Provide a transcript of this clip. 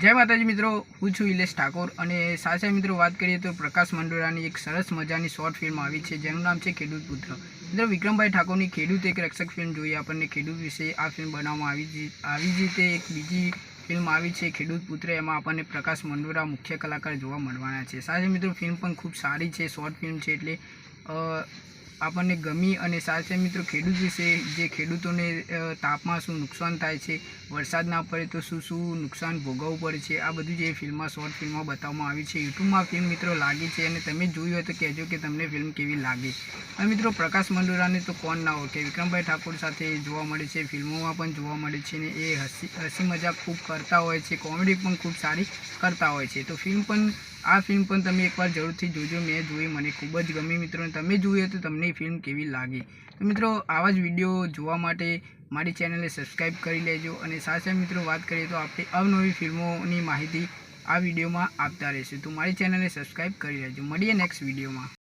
જય માતાજી મિત્રો, હું છું ઇલેશ ઠાકોર અને સાથે મિત્રો વાત કરીએ તો પ્રકાશ મંડોરાની એક સરસ મજાની શોર્ટ ફિલ્મ આવી છે, જેનું નામ છે ખેડૂત પુત્ર. મિત્રો, વિક્રમભાઈ ઠાકોરની ખેડૂત એક રક્ષક ફિલ્મ જોઈએ, આપણને ખેડૂત વિશે આ ફિલ્મ બનાવવામાં આવી આવી જ રીતે એક બીજી ફિલ્મ આવી છે, ખેડૂત પુત્ર, એમાં આપણને પ્રકાશ મંડોરા મુખ્ય કલાકાર જોવા મળવાના છે. સાથે મિત્રો ફિલ્મ પણ ખૂબ સારી છે શોર્ટ ફિલ્મ છે, એટલે આપણને ગમી અને સાથે મિત્રો ખેડૂત વિશે જે ખેડૂતોને તાપમાં શું નુકસાન થાય છે, વરસાદ ના પડે તો શું શું નુકસાન ભોગવવું પડે છે, આ બધું જે ફિલ્મમાં, શોર્ટ ફિલ્મમાં બતાવવામાં આવી છે, યુટ્યુબમાં ફિલ્મ મિત્રો લાગી છે અને તમે જોયું હોય તો કહેજો કે તમને ફિલ્મ કેવી લાગી. અને મિત્રો પ્રકાશ મંડોરાને તો કોણ ના કે વિક્રમભાઈ ઠાકોર સાથે જોવા મળે છે, ફિલ્મોમાં પણ જોવા મળે છે ને એ હસી હસી મજાક ખૂબ કરતા હોય છે કોમેડી પણ ખૂબ સારી કરતા હોય છે. તો ફિલ્મ પણ, આ ફિલ્મ પણ તમે એકવાર જરૂરથી જોજો, મેં જોઈ મને ખૂબ જ ગમી મિત્રો. તમે જોયું તો તમને એ ફિલ્મ કેવી લાગી? તો મિત્રો, આવા જ વીડિયો જોવા માટે મારી ચેનલને સબસ્ક્રાઈબ કરી લેજો અને સાથે મિત્રો વાત કરીએ તો આપણે અવનવી ફિલ્મોની માહિતી આ વિડીયોમાં આપતા રહેશું. તો મારી ચેનલને સબસ્ક્રાઈબ કરી લેજો. મળીએ નેક્સ્ટ વિડીયોમાં